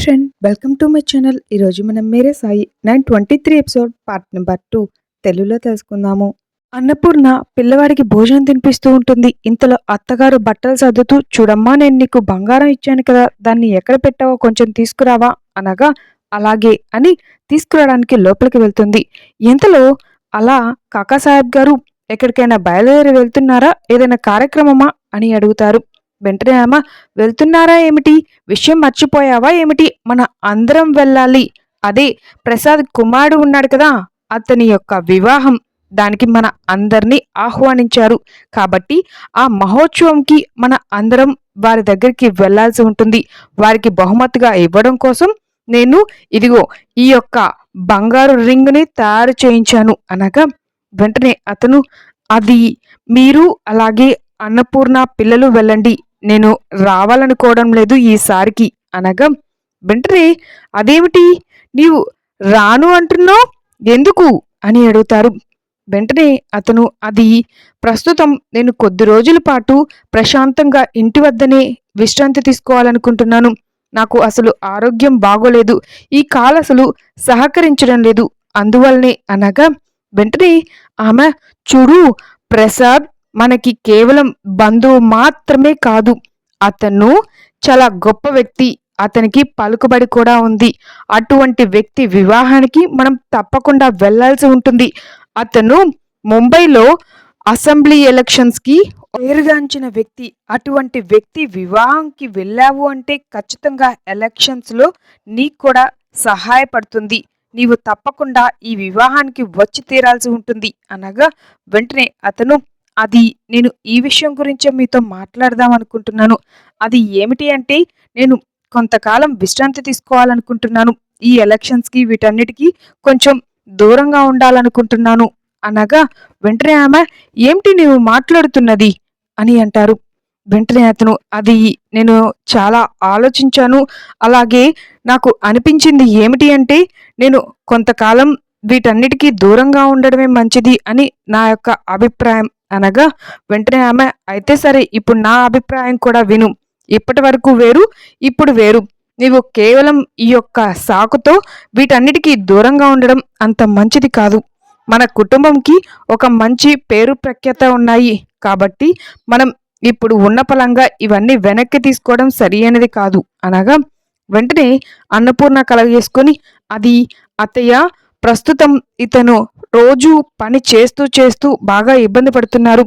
Hi friend welcome to my channel ఈరోజు మనం Mere Sai nine twenty three episode part number two తెలుగులో తెలుసుకుందాము. అన్నపూర్ణ పిల్లవాడికి భోజనం తినిపిస్తూ ఉంటుంది. ఇంతలో అత్తగారు బట్టలు సర్దుతూ చూడమ్మా నేను నీకు బంగారం ఇచ్చాను కదా దాన్ని ఎక్కడ పెట్టావో కొంచెం తీసుకురావా? అనగా అలాగే అని తీసుకురావడానికి లోపలికి వెళ్తుంది. ఇంతలో అలా కాకాసాహెబ్ గారు ఎక్కడికైనా బయలుదేరి వెళ్తున్నారా? ఏదైనా కార్యక్రమమా? అని అడుగుతారు. వెంటనే ఆమె వెళ్తున్నారా ఏమిటి? విషయం మర్చిపోయావా ఏమిటి? మన అందరం వెళ్ళాలి. అదే ప్రసాద్ కుమారుడు ఉన్నాడు కదా అతని యొక్క వివాహం దానికి మన అందరినీ ఆహ్వానించారు. కాబట్టి ఆ మహోత్సవంకి మన అందరం వారి దగ్గరికి వెళ్ళాల్సి ఉంటుంది. వారికి బహుమతిగా ఇవ్వడం కోసం నేను ఇదిగో ఈ యొక్క బంగారు రింగ్ని తయారు చేయించాను. అనగా వెంటనే అతను అది మీరు అలాగే అన్నపూర్ణ పిల్లలు వెళ్ళండి నేను రావాలనుకోవడం లేదు ఈసారికి అనగా వెంటనే అదేమిటి? నీవు రాను అంటున్నావు? ఎందుకు? అని అడుగుతారు. వెంటనే అతను అది ప్రస్తుతం నేను కొద్ది రోజుల పాటు ప్రశాంతంగా ఇంటి వద్దనే విశ్రాంతి తీసుకోవాలనుకుంటున్నాను. నాకు అసలు ఆరోగ్యం బాగోలేదు. ఈ కాల్ అసలు సహకరించడం లేదు. అందువల్లనే అనగా వెంటనే ఆమె చూడు ప్రసాద్ మనకి కేవలం బంధువు మాత్రమే కాదు అతను చాలా గొప్ప వ్యక్తి అతనికి పలుకుబడి కూడా ఉంది. అటువంటి వ్యక్తి వివాహానికి మనం తప్పకుండా వెళ్ళాల్సి ఉంటుంది. అతను ముంబైలో అసెంబ్లీ ఎలక్షన్స్కి పేరుగాంచిన వ్యక్తి. అటువంటి వ్యక్తి వివాహంకి వెళ్ళావు అంటే ఖచ్చితంగా ఎలక్షన్స్లో నీకు కూడా సహాయపడుతుంది. నీవు తప్పకుండా ఈ వివాహానికి వచ్చి తీరాల్సి ఉంటుంది. అనగా వెంటనే అతను అది నేను ఈ విషయం గురించి మీతో మాట్లాడదాం అనుకుంటున్నాను. అది ఏమిటి అంటే నేను కొంతకాలం విశ్రాంతి తీసుకోవాలనుకుంటున్నాను. ఈ ఎలక్షన్స్కి వీటన్నిటికీ కొంచెం దూరంగా ఉండాలనుకుంటున్నాను. అనగా వెంటనే ఆమె ఏమిటి నీవు మాట్లాడుతున్నది? అని అంటారు. వెంటనే అతను అది నేను చాలా ఆలోచించాను. అలాగే నాకు అనిపించింది ఏమిటి అంటే నేను కొంతకాలం వీటన్నిటికీ దూరంగా ఉండడమే మంచిది అని నా యొక్క అభిప్రాయం. అనగా వెంటనే ఆమె అయితే సరే ఇప్పుడు నా అభిప్రాయం కూడా విను. ఇప్పటి వరకు వేరు ఇప్పుడు వేరు. నీవు కేవలం ఈ యొక్క సాకుతో వీటన్నిటికీ దూరంగా ఉండడం అంత మంచిది కాదు. మన కుటుంబంకి ఒక మంచి పేరు ప్రఖ్యాత ఉన్నాయి. కాబట్టి మనం ఇప్పుడు ఉన్న పలంగా ఇవన్నీ వెనక్కి తీసుకోవడం సరి అయినది కాదు. అనగా వెంటనే అన్నపూర్ణ కలగజేసుకొని అది అత్తయ్య ప్రస్తుతం ఇతను రోజు పని చేస్తూ చేస్తూ బాగా ఇబ్బంది పడుతున్నారు.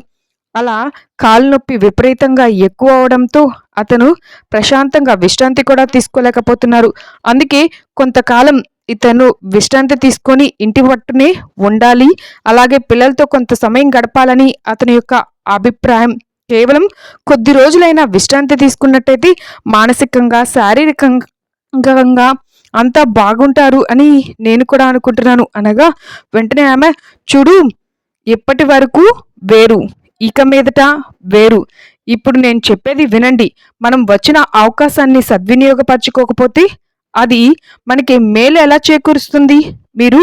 అలా కాలు నొప్పి విపరీతంగా ఎక్కువ అవడంతో అతను ప్రశాంతంగా విశ్రాంతి కూడా తీసుకోలేకపోతున్నారు. అందుకే కొంతకాలం ఇతను విశ్రాంతి తీసుకొని ఇంటి పట్టునే ఉండాలి అలాగే పిల్లలతో కొంత సమయం గడపాలని అతని యొక్క అభిప్రాయం. కేవలం కొద్ది రోజులైనా విశ్రాంతి తీసుకున్నట్టయితే మానసికంగా శారీరకంగా అంతా బాగుంటారు అని నేను కూడా అనుకుంటున్నాను. అనగా వెంటనే ఆమె చూడు ఇప్పటి వరకు వేరు. ఇక మీదట వేరు. ఇప్పుడు నేను చెప్పేది వినండి. మనం వచ్చిన అవకాశాన్ని సద్వినియోగపరచుకోకపోతే అది మనకి మేలు ఎలా చేకూరుస్తుంది? మీరు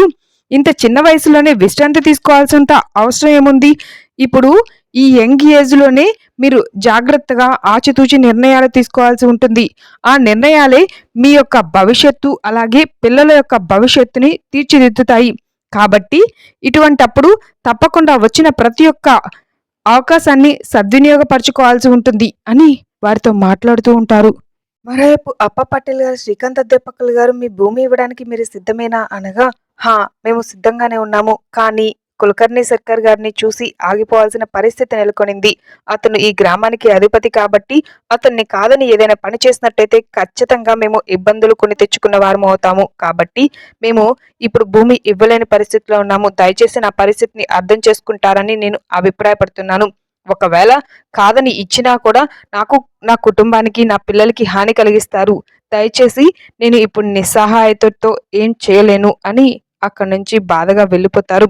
ఇంత చిన్న వయసులోనే విశ్రాంతి తీసుకోవాల్సినంత అవసరం ఏముంది? ఇప్పుడు ఈ యంగ్ ఏజ్లోనే మీరు జాగ్రత్తగా ఆచితూచి నిర్ణయాలు తీసుకోవాల్సి ఉంటుంది. ఆ నిర్ణయాలే మీ యొక్క భవిష్యత్తు అలాగే పిల్లల యొక్క భవిష్యత్తుని తీర్చిదిద్దుతాయి. కాబట్టి ఇటువంటప్పుడు తప్పకుండా వచ్చిన ప్రతి ఒక్క అవకాశాన్ని సద్వినియోగపరచుకోవాల్సి ఉంటుంది అని వారితో మాట్లాడుతూ ఉంటారు. మరోవైపు అప్ప పటేల్ గారు శ్రీకాంత్ అధ్యాపకులు గారు మీ భూమి ఇవ్వడానికి మీరు సిద్ధమేనా అనగా హా మేము సిద్ధంగానే ఉన్నాము. కానీ కులకర్ణి సర్కార్ గారిని చూసి ఆగిపోవాల్సిన పరిస్థితి నెలకొనింది. అతను ఈ గ్రామానికి అధిపతి కాబట్టి అతన్ని కాదని ఏదైనా పని చేసినట్టయితే ఖచ్చితంగా మేము ఇబ్బందులు కొని తెచ్చుకున్న వారము అవుతాము. కాబట్టి మేము ఇప్పుడు భూమి ఇవ్వలేని పరిస్థితిలో ఉన్నాము. దయచేసి నా పరిస్థితిని అర్థం చేసుకుంటారని నేను అభిప్రాయపడుతున్నాను. ఒకవేళ కాదని ఇచ్చినా కూడా నాకు నా కుటుంబానికి నా పిల్లలకి హాని కలిగిస్తారు. దయచేసి నేను ఇప్పుడు నిస్సహాయతతో ఏం చేయలేను అని అక్కడి నుంచి బాధగా వెళ్ళిపోతారు.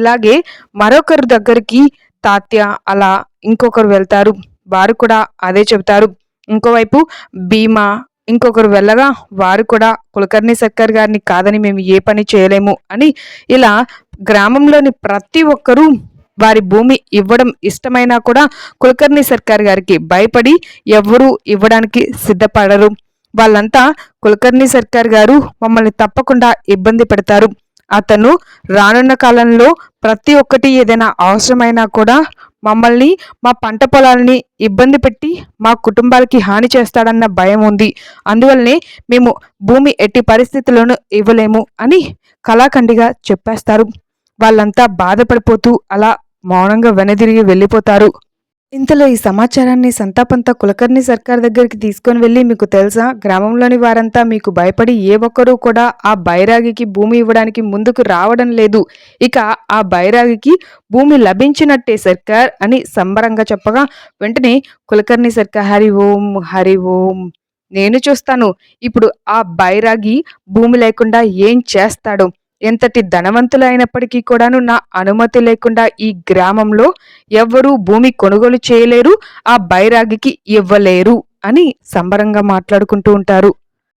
ఇలాగే మరొకరి దగ్గరికి తాత్య అలా ఇంకొకరు వెళ్తారు. వారు కూడా అదే చెబుతారు. ఇంకోవైపు భీమా ఇంకొకరు వెళ్ళగా వారు కూడా కులకర్ణి సర్కార్ గారిని కాదని మేము ఏ పని చేయలేము అని ఇలా గ్రామంలోని ప్రతి ఒక్కరూ వారి భూమి ఇవ్వడం ఇష్టమైనా కూడా కులకర్ణి సర్కార్ గారికి భయపడి ఎవ్వరూ ఇవ్వడానికి సిద్ధపడరు. వాళ్ళంతా కులకర్ణి సర్కార్ గారు మమ్మల్ని తప్పకుండా ఇబ్బంది పెడతారు. అతను రానున్న కాలంలో ప్రతి ఒక్కటి ఏదైనా అవసరమైనా కూడా మమ్మల్ని మా పంట పొలాలని ఇబ్బంది పెట్టి మా కుటుంబాలకి హాని చేస్తాడన్న భయం ఉంది. అందువల్లనే మేము భూమి ఎట్టి పరిస్థితుల్లోనూ ఇవ్వలేము అని కళాఖండిగా చెప్పేస్తారు. వాళ్ళంతా బాధపడిపోతూ అలా మౌనంగా వెనదిరిగి వెళ్ళిపోతారు. ఇంతలో ఈ సమాచారాన్ని సంతాపంతా కులకర్ణి సర్కార్ దగ్గరికి తీసుకొని వెళ్ళి మీకు తెలుసా? గ్రామంలోని వారంతా మీకు భయపడి ఏ ఒక్కరూ కూడా ఆ బైరాగికి భూమి ఇవ్వడానికి ముందుకు రావడం లేదు. ఇక ఆ బైరాగికి భూమి లభించినట్టే సర్కార్ అని సంబరంగా చెప్పగా వెంటనే కులకర్ణి సర్కార్ హరి ఓం హరి ఓం నేను చూస్తాను. ఇప్పుడు ఆ బైరాగి భూమి లేకుండా ఏం చేస్తాడో? ఎంతటి ధనవంతులైనప్పటికీ కూడాను నా అనుమతి లేకుండా ఈ గ్రామంలో ఎవ్వరూ భూమి కొనుగోలు చేయలేరు ఆ బైరాగికి ఇవ్వలేరు అని సంబరంగా మాట్లాడుకుంటూ ఉంటారు.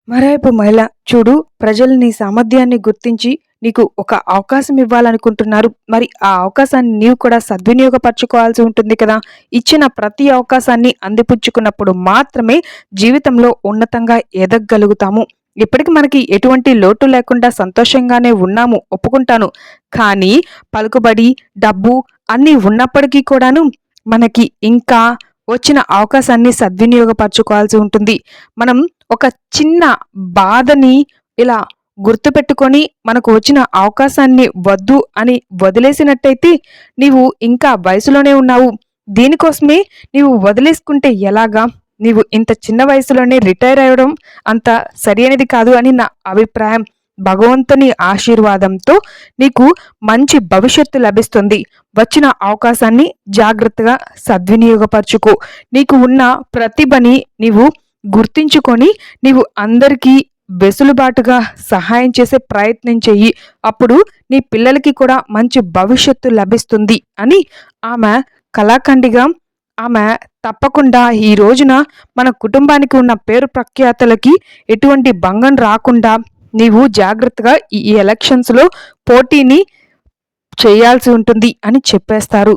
మరోవైపు మహిళ చూడు ప్రజలు నీ సామర్థ్యాన్ని గుర్తించి నీకు ఒక అవకాశం ఇవ్వాలనుకుంటున్నారు. మరి ఆ అవకాశాన్ని నీవు కూడా సద్వినియోగపరచుకోవాల్సి ఉంటుంది కదా. ఇచ్చిన ప్రతి అవకాశాన్ని అందిపుచ్చుకున్నప్పుడు మాత్రమే జీవితంలో ఉన్నతంగా ఎదగగలుగుతాము. ఇప్పటికి మనకి ఎటువంటి లోటు లేకుండా సంతోషంగానే ఉన్నాము ఒప్పుకుంటాను. కానీ పలుకుబడి డబ్బు అన్నీ ఉన్నప్పటికీ కూడాను మనకి ఇంకా వచ్చిన అవకాశాన్ని సద్వినియోగపరచుకోవాల్సి ఉంటుంది. మనం ఒక చిన్న బాధని ఇలా గుర్తుపెట్టుకొని మనకు వచ్చిన అవకాశాన్ని వద్దు అని వదిలేసినట్టయితే నీవు ఇంకా వయసులోనే ఉన్నావు. దీనికోసమే నీవు వదిలేసుకుంటే ఎలాగా? నీవు ఇంత చిన్న వయసులోనే రిటైర్ అవ్వడం అంత సరైనది కాదు అని నా అభిప్రాయం. భగవంతుని ఆశీర్వాదంతో నీకు మంచి భవిష్యత్తు లభిస్తుంది. వచ్చిన అవకాశాన్ని జాగ్రత్తగా సద్వినియోగపరచుకో. నీకు ఉన్న ప్రతిభని నీవు గుర్తించుకొని నీవు అందరికీ వెసులుబాటుగా సహాయం చేసే ప్రయత్నం చెయ్యి. అప్పుడు నీ పిల్లలకి కూడా మంచి భవిష్యత్తు లభిస్తుంది అని ఆమె కళాఖండిగా ఆమె తప్పకుండా ఈ రోజున మన కుటుంబానికి ఉన్న పేరు ప్రఖ్యాతలకి ఎటువంటి భంగం రాకుండా నీవు జాగ్రత్తగా ఈ ఎలక్షన్స్లో పోటీని చేయాల్సి ఉంటుంది అని చెప్పేస్తారు.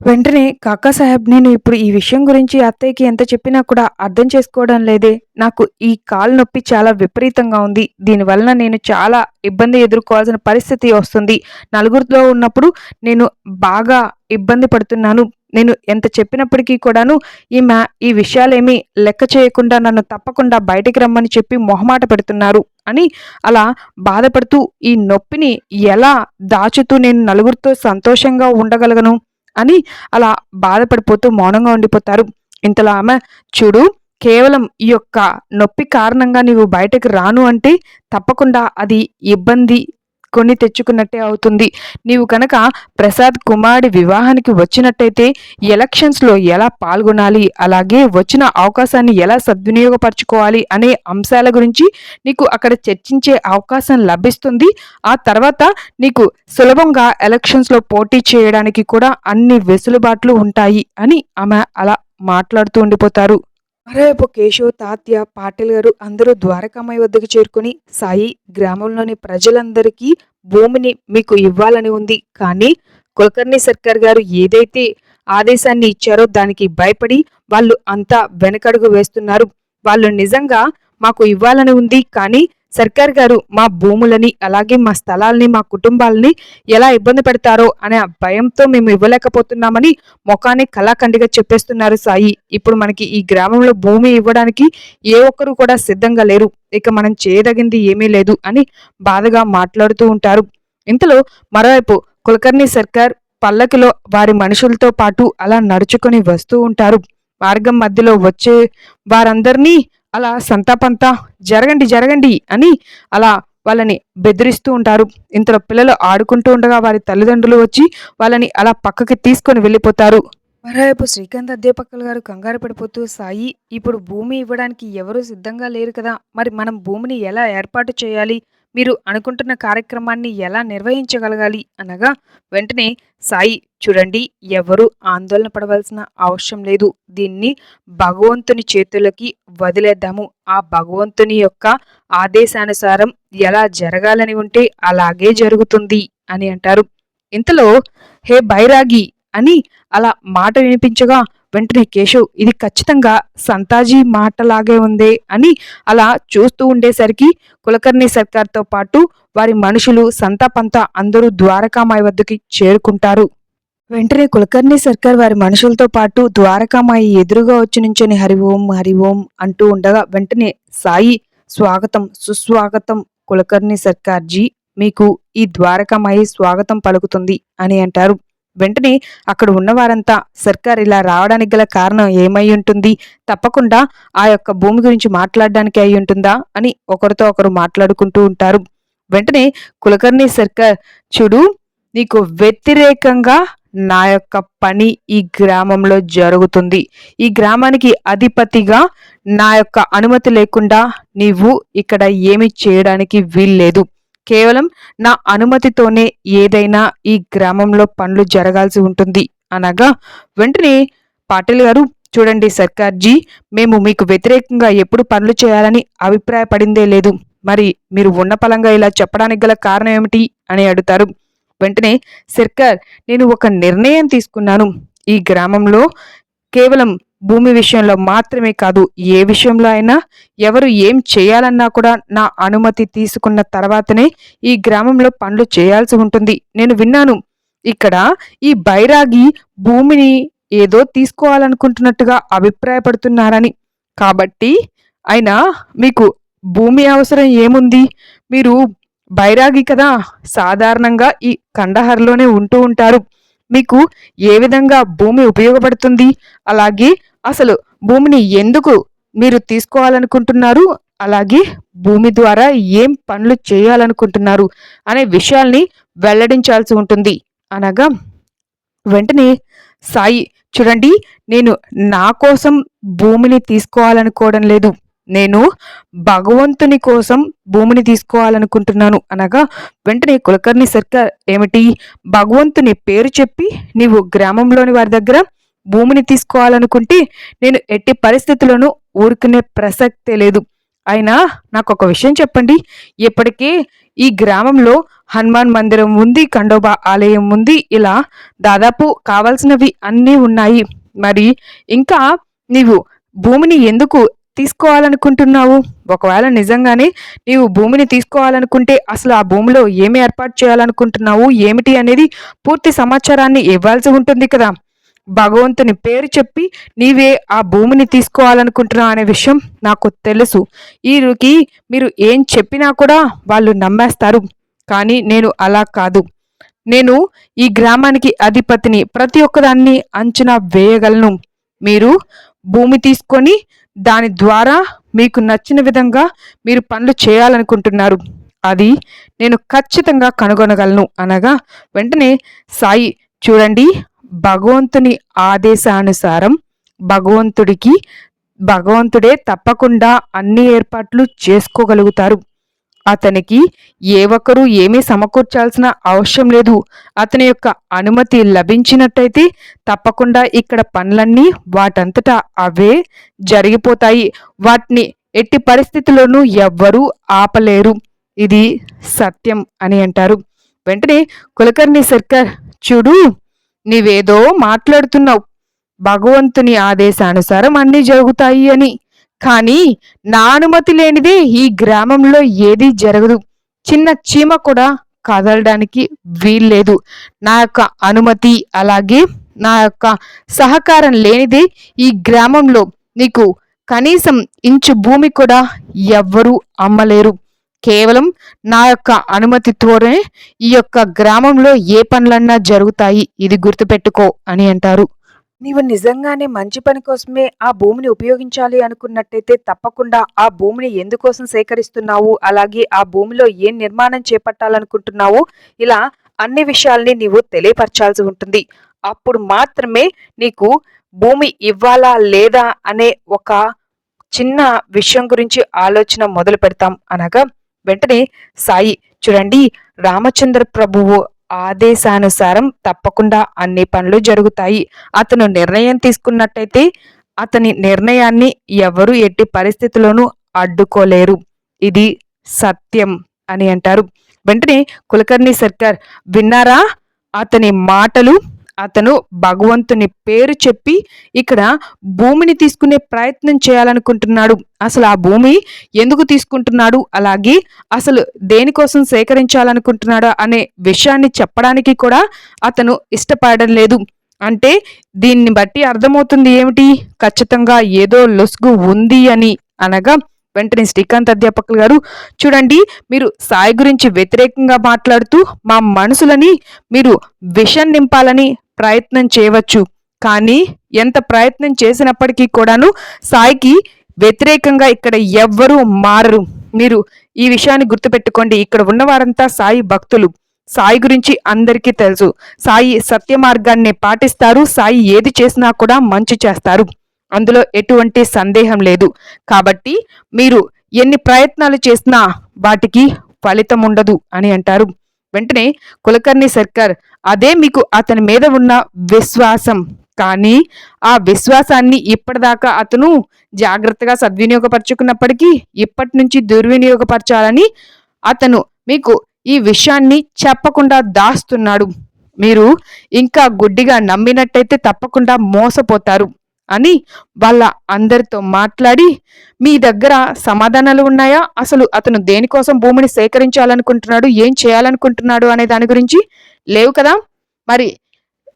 వెంటనే కాకా సాహెబ్ నేను ఇప్పుడు ఈ విషయం గురించి అత్తయ్యకి ఎంత చెప్పినా కూడా అర్థం చేసుకోవడం లేదే. నాకు ఈ కాలు నొప్పి చాలా విపరీతంగా ఉంది. దీనివలన నేను చాలా ఇబ్బంది ఎదుర్కోవాల్సిన పరిస్థితి వస్తుంది. నలుగురిలో ఉన్నప్పుడు నేను బాగా ఇబ్బంది పడుతున్నాను. నేను ఎంత చెప్పినప్పటికీ కూడాను ఈ మ్యా ఈ విషయాలేమీ లెక్క చేయకుండా నన్ను తప్పకుండా బయటికి రమ్మని చెప్పి మొహమాట పెడుతున్నారు అని అలా బాధపడుతూ ఈ నొప్పిని ఎలా దాచుతూ నేను నలుగురితో సంతోషంగా ఉండగలను అని అలా బాధపడిపోతూ మౌనంగా ఉండిపోతారు. ఇంతలో ఆమె చూడు కేవలం ఈ యొక్క నొప్పి కారణంగా నీవు బయటకు రాను అంటే తప్పకుండా అది ఇబ్బంది కొని తెచ్చుకున్నట్టే అవుతుంది. నీవు కనుక ప్రసాద్ కుమారుడి వివాహానికి వచ్చినట్టయితే ఎలక్షన్స్లో ఎలా పాల్గొనాలి? అలాగే వచ్చిన అవకాశాన్ని ఎలా సద్వినియోగపరచుకోవాలి? అనే అంశాల గురించి నీకు అక్కడ చర్చించే అవకాశం లభిస్తుంది. ఆ తర్వాత నీకు సులభంగా ఎలక్షన్స్లో పోటీ చేయడానికి కూడా అన్ని వెసులుబాట్లు ఉంటాయి అని ఆమె అలా మాట్లాడుతూ ఉండిపోతారు. మరోవైపు కేశవ్ తాత్య పాటిల్ గారు అందరూ ద్వారకామాయి వద్దకు చేరుకుని సాయి గ్రామంలోని ప్రజలందరికీ భూమిని మీకు ఇవ్వాలని ఉంది. కానీ కులకర్ణి సర్కార్ గారు ఏదైతే ఆదేశాన్ని ఇచ్చారో దానికి భయపడి వాళ్ళు అంతా వెనకడుగు వేస్తున్నారు. వాళ్ళు నిజంగా మాకు ఇవ్వాలని ఉంది. కానీ సర్కార్ గారు మా భూములని అలాగే మా స్థలాల్ని మా కుటుంబాలని ఎలా ఇబ్బంది పెడతారో అనే భయంతో మేము ఇవ్వలేకపోతున్నామని ముఖాన్ని కళాఖండిగా చెప్పేస్తున్నారు సాయి. ఇప్పుడు మనకి ఈ గ్రామంలో భూమి ఇవ్వడానికి ఏ ఒక్కరు కూడా సిద్ధంగా లేరు. ఇక మనం చేయదగింది ఏమీ లేదు అని బాధగా మాట్లాడుతూ ఉంటారు. ఇంతలో మరోవైపు కులకర్ణి సర్కార్ పల్లకిలో వారి మనుషులతో పాటు అలా నడుచుకొని వస్తూ ఉంటారు. మార్గం మధ్యలో వచ్చే వారందరినీ అలా సంతాపంతా జరగండి జరగండి అని అలా వాళ్ళని బెదిరిస్తూ ఉంటారు. ఇంతలో పిల్లలు ఆడుకుంటూ ఉండగా వారి తల్లిదండ్రులు వచ్చి వాళ్ళని అలా పక్కకి తీసుకొని వెళ్ళిపోతారు. మరోవైపు శ్రీకాంత్ అధ్యాపకులు గారు కంగారు పడిపోతూ సాయి ఇప్పుడు భూమి ఇవ్వడానికి ఎవరూ సిద్ధంగా లేరు కదా! మరి మనం భూమిని ఎలా ఏర్పాటు చేయాలి? మీరు అనుకుంటున్న కార్యక్రమాన్ని ఎలా నిర్వహించగలగాలి అనగా వెంటనే సాయి చూడండి ఎవరు ఆందోళన పడవలసిన అవసరం లేదు. దీన్ని భగవంతుని చేతులకి వదిలేద్దాము. ఆ భగవంతుని యొక్క ఆదేశానుసారం ఎలా జరగాలని ఉంటే అలాగే జరుగుతుంది అని అంటారు. ఇంతలో హే బైరాగి అని అలా మాట వినిపించగా వెంటనే కేశవ్ ఇది ఖచ్చితంగా సంతాజీ మాటలాగే ఉంది అని అలా చూస్తూ ఉండేసరికి కులకర్ణి సర్కార్తో పాటు వారి మనుషులు సంతాపంతా అందరూ ద్వారకామాయి వద్దకి చేరుకుంటారు. వెంటనే కులకర్ణి సర్కార్ వారి మనుషులతో పాటు ద్వారకామాయి ఎదురుగా వచ్చి నుంచొని హరి ఓం హరి ఓం అంటూ ఉండగా వెంటనే సాయి స్వాగతం సుస్వాగతం కులకర్ణి సర్కార్జీ మీకు ఈ ద్వారకామాయి స్వాగతం పలుకుతుంది అని అంటారు. వెంటనే అక్కడ ఉన్నవారంతా సర్కార్ ఇలా రావడానికి గల కారణం ఏమై ఉంటుంది? తప్పకుండా ఆ యొక్క భూమి గురించి మాట్లాడడానికి అయి ఉంటుందా? అని ఒకరితో ఒకరు మాట్లాడుకుంటూ ఉంటారు. వెంటనే కులకర్ణి సర్కార్ చూడు నీకు వ్యతిరేకంగా నా యొక్క పని ఈ గ్రామంలో జరుగుతుంది. ఈ గ్రామానికి అధిపతిగా నా యొక్క అనుమతి లేకుండా నీవు ఇక్కడ ఏమి చేయడానికి వీల్లేదు. కేవలం నా అనుమతితోనే ఏదైనా ఈ గ్రామంలో పనులు జరగాల్సి ఉంటుంది. అనగా వెంటనే పాటిల్ గారు చూడండి సర్కార్జీ మేము మీకు వ్యతిరేకంగా ఎప్పుడు పనులు చేయాలని అభిప్రాయపడిందే లేదు. మరి మీరు ఉన్న పలంగా ఇలా చెప్పడానికి గల కారణం ఏమిటి అని అడుగుతారు. వెంటనే సర్కార్ నేను ఒక నిర్ణయం తీసుకున్నాను. ఈ గ్రామంలో కేవలం భూమి విషయంలో మాత్రమే కాదు ఏ విషయంలో అయినా ఎవరు ఏం చేయాలన్నా కూడా నా అనుమతి తీసుకున్న తర్వాతనే ఈ గ్రామంలో పనులు చేయాల్సి ఉంటుంది. నేను విన్నాను. ఇక్కడ ఈ బైరాగి భూమిని ఏదో తీసుకోవాలనుకుంటున్నట్టుగా అభిప్రాయపడుతున్నారని. కాబట్టి అయినా మీకు భూమి అవసరం ఏముంది? మీరు బైరాగి కదా. సాధారణంగా ఈ కండహర్లోనే ఉంటూ ఉంటారు. మీకు ఏ విధంగా భూమి ఉపయోగపడుతుంది? అలాగే అసలు భూమిని ఎందుకు మీరు తీసుకోవాలనుకుంటున్నారు? అలాగే భూమి ద్వారా ఏం పనులు చేయాలనుకుంటున్నారు? అనే విషయాల్ని వెల్లడించాల్సి ఉంటుంది. అనగా వెంటనే సాయి చూడండి నేను నా కోసం భూమిని తీసుకోవాలనుకోవడం లేదు. నేను భగవంతుని కోసం భూమిని తీసుకోవాలనుకుంటున్నాను అనగా వెంటనే కులకర్ణి సర్కార్ ఏమిటి? భగవంతుని పేరు చెప్పి నీవు గ్రామంలోని వారి దగ్గర భూమిని తీసుకోవాలనుకుంటే నేను ఎట్టి పరిస్థితులను ఊరుకునే ప్రసక్తే లేదు. అయినా నాకు ఒక విషయం చెప్పండి. ఇప్పటికే ఈ గ్రామంలో హనుమాన్ మందిరం ఉంది ఖండోబా ఆలయం ఉంది. ఇలా దాదాపు కావాల్సినవి అన్నీ ఉన్నాయి. మరి ఇంకా నీవు భూమిని ఎందుకు తీసుకోవాలనుకుంటున్నావు? ఒకవేళ నిజంగానే నీవు భూమిని తీసుకోవాలనుకుంటే అసలు ఆ భూమిలో ఏమి ఏర్పాటు చేయాలనుకుంటున్నావు? ఏమిటి అనేది పూర్తి సమాచారాన్ని ఇవ్వాల్సి ఉంటుంది కదా. భగవంతుని పేరు చెప్పి నీవే ఆ భూమిని తీసుకోవాలనుకుంటున్నావు అనే విషయం నాకు తెలుసు. వీరికి మీరు ఏం చెప్పినా కూడా వాళ్ళు నమ్మేస్తారు. కానీ నేను అలా కాదు. నేను ఈ గ్రామానికి అధిపతిని ప్రతి ఒక్కదాన్ని అంచనా వేయగలను. మీరు భూమి తీసుకొని దాని ద్వారా మీకు నచ్చిన విధంగా మీరు పనులు చేయాలనుకుంటున్నారు. అది నేను ఖచ్చితంగా కనుగొనగలను. అనగా వెంటనే సాయి చూడండి. భగవంతుని ఆదేశానుసారం భగవంతుడికి భగవంతుడే తప్పకుండా అన్ని ఏర్పాట్లు చేసుకోగలుగుతారు. అతనికి ఏ ఒక్కరూ ఏమీ సమకూర్చాల్సిన అవసరం లేదు. అతని యొక్క అనుమతి లభించినట్టయితే తప్పకుండా ఇక్కడ పనులన్నీ వాటంతటా అవే జరిగిపోతాయి. వాటిని ఎట్టి పరిస్థితుల్లోనూ ఎవ్వరూ ఆపలేరు. ఇది సత్యం అని అంటారు. వెంటనే కులకర్ణి సర్కార్ చూడు నీవేదో మాట్లాడుతున్నావు. భగవంతుని ఆదేశానుసారం అన్నీ జరుగుతాయి అని కానీ నా అనుమతి లేనిదే ఈ గ్రామంలో ఏదీ జరగదు. చిన్న చీమ కూడా కదలడానికి వీల్లేదు. నా యొక్క అనుమతి అలాగే నా యొక్క సహకారం లేనిదే ఈ గ్రామంలో నీకు కనీసం ఇంచు భూమి కూడా ఎవ్వరూ అమ్మలేరు. కేవలం నా యొక్క అనుమతితోనే ఈ యొక్క గ్రామంలో ఏ పనులన్నా జరుగుతాయి. ఇది గుర్తుపెట్టుకో అని అంటారు. నీవు నిజంగానే మంచి పని కోసమే ఆ భూమిని ఉపయోగించాలి అనుకున్నట్టయితే తప్పకుండా ఆ భూమిని ఎందుకోసం సేకరిస్తున్నావు? అలాగే ఆ భూమిలో ఏం నిర్మాణం చేపట్టాలనుకుంటున్నావు? ఇలా అన్ని విషయాల్ని నీవు తెలియపరచాల్సి ఉంటుంది. అప్పుడు మాత్రమే నీకు భూమి ఇవ్వాలా లేదా అనే ఒక చిన్న విషయం గురించి ఆలోచన మొదలు పెడతాం అనగా వెంటనే సాయి చూడండి రామచంద్ర ప్రభువు ఆదేశానుసారం తప్పకుండా అన్ని పనులు జరుగుతాయి. అతను నిర్ణయం తీసుకున్నట్టయితే అతని నిర్ణయాన్ని ఎవరు ఎట్టి పరిస్థితుల్లోనూ అడ్డుకోలేరు. ఇది సత్యం అని అంటారు. వెంటనే కులకర్ణి సర్కార్ విన్నారా? అతని మాటలు అతను భగవంతుని పేరు చెప్పి ఇక్కడ భూమిని తీసుకునే ప్రయత్నం చేయాలనుకుంటున్నాడు. అసలు ఆ భూమి ఎందుకు తీసుకుంటున్నాడు? అలాగే అసలు దేనికోసం సేకరించాలనుకుంటున్నాడు అనే విషయాన్ని చెప్పడానికి కూడా అతను ఇష్టపడడం లేదు. అంటే దీన్ని బట్టి అర్థమవుతుంది ఏమిటి? ఖచ్చితంగా ఏదో లొసుగు ఉంది అని అనగా వెంటనే శ్రీకాంత్ అధ్యాపకులు గారు చూడండి మీరు సాయి గురించి వ్యతిరేకంగా మాట్లాడుతూ మా మనసులని మీరు విషం నింపాలని ప్రయత్నం చేయవచ్చు. కానీ ఎంత ప్రయత్నం చేసినప్పటికీ కూడాను సాయికి వ్యతిరేకంగా ఇక్కడ ఎవ్వరూ మారరు. మీరు ఈ విషయాన్ని గుర్తుపెట్టుకోండి. ఇక్కడ ఉన్నవారంతా సాయి భక్తులు. సాయి గురించి అందరికీ తెలుసు. సాయి సత్య మార్గాన్ని పాటిస్తారు. సాయి ఏది చేసినా కూడా మంచి చేస్తారు. అందులో ఎటువంటి సందేహం లేదు. కాబట్టి మీరు ఎన్ని ప్రయత్నాలు చేసినా వాటికి ఫలితం ఉండదు అని అంటారు. వెంటనే కులకర్ణి సర్కార్ అదే మీకు అతని మీద ఉన్న విశ్వాసం. కానీ ఆ విశ్వాసాన్ని ఇప్పటిదాకా అతను జాగ్రత్తగా సద్వినియోగపరుచుకున్నప్పటికీ ఇప్పటి నుంచి దుర్వినియోగపరచాలని అతను మీకు ఈ విషయాన్ని చెప్పకుండా దాస్తున్నాడు. మీరు ఇంకా గుడ్డిగా నమ్మినట్టయితే తప్పకుండా మోసపోతారు. అని వాళ్ళ అందరితో మాట్లాడి మీ దగ్గర సమాధానాలు ఉన్నాయా? అసలు అతను దేనికోసం భూమిని సేకరించాలనుకుంటున్నాడు? ఏం చేయాలనుకుంటున్నాడు? అనే దాని గురించి లేవు కదా? మరి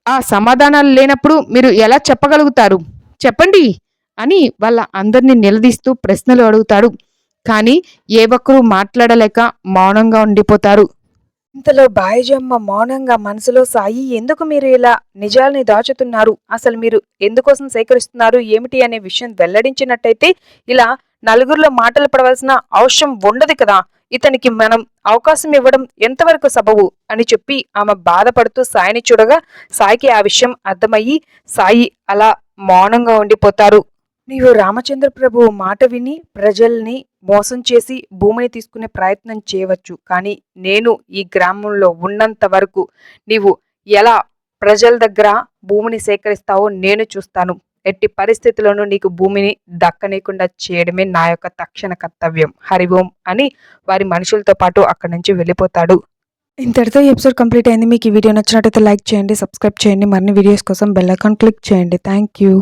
ఆ సమాధానాలు లేనప్పుడు మీరు ఎలా చెప్పగలుగుతారు? చెప్పండి అని వాళ్ళ అందరినీ నిలదీస్తూ ప్రశ్నలు అడుగుతాడు. కానీ ఏ ఒక్కరూ మాట్లాడలేక మౌనంగా ఉండిపోతారు. ఇంతలో బాయిజమ్మ మౌనంగా మనసులో సాయి ఎందుకు మీరు ఇలా నిజాల్ని దాచుతున్నారు? అసలు మీరు ఎందుకోసం సేకరిస్తున్నారు? ఏమిటి? అనే విషయం వెల్లడించినట్టయితే ఇలా నలుగురిలో మాటలు పడవలసిన అవసరం ఉండదు కదా. ఇతనికి మనం అవకాశం ఇవ్వడం ఎంతవరకు సబవు అని చెప్పి ఆమె బాధపడుతూ సాయిని చూడగా సాయికి ఆ విషయం అర్థమయ్యి సాయి అలా మౌనంగా ఉండిపోతారు. నీవు రామచంద్ర ప్రభువు మాట విని ప్రజల్ని మోసం చేసి భూమిని తీసుకునే ప్రయత్నం చేయవచ్చు. కానీ నేను ఈ గ్రామంలో ఉన్నంత వరకు నీవు ఎలా ప్రజల దగ్గర భూమిని సేకరిస్తావో నేను చూస్తాను. ఎట్టి పరిస్థితుల్లోనూ నీకు భూమిని దక్కనీయకుండా చేయడమే నా యొక్క తక్షణ కర్తవ్యం. హరి ఓం అని వారి మనుషులతో పాటు అక్కడి నుంచి వెళ్ళిపోతాడు. ఇంతటితో ఎపిసోడ్ కంప్లీట్ అయింది. మీకు ఈ వీడియో నచ్చినట్టయితే లైక్ చేయండి సబ్స్క్రైబ్ చేయండి. మరిన్ని వీడియోస్ కోసం బెల్ ఐకాన్ క్లిక్ చేయండి. Thank you.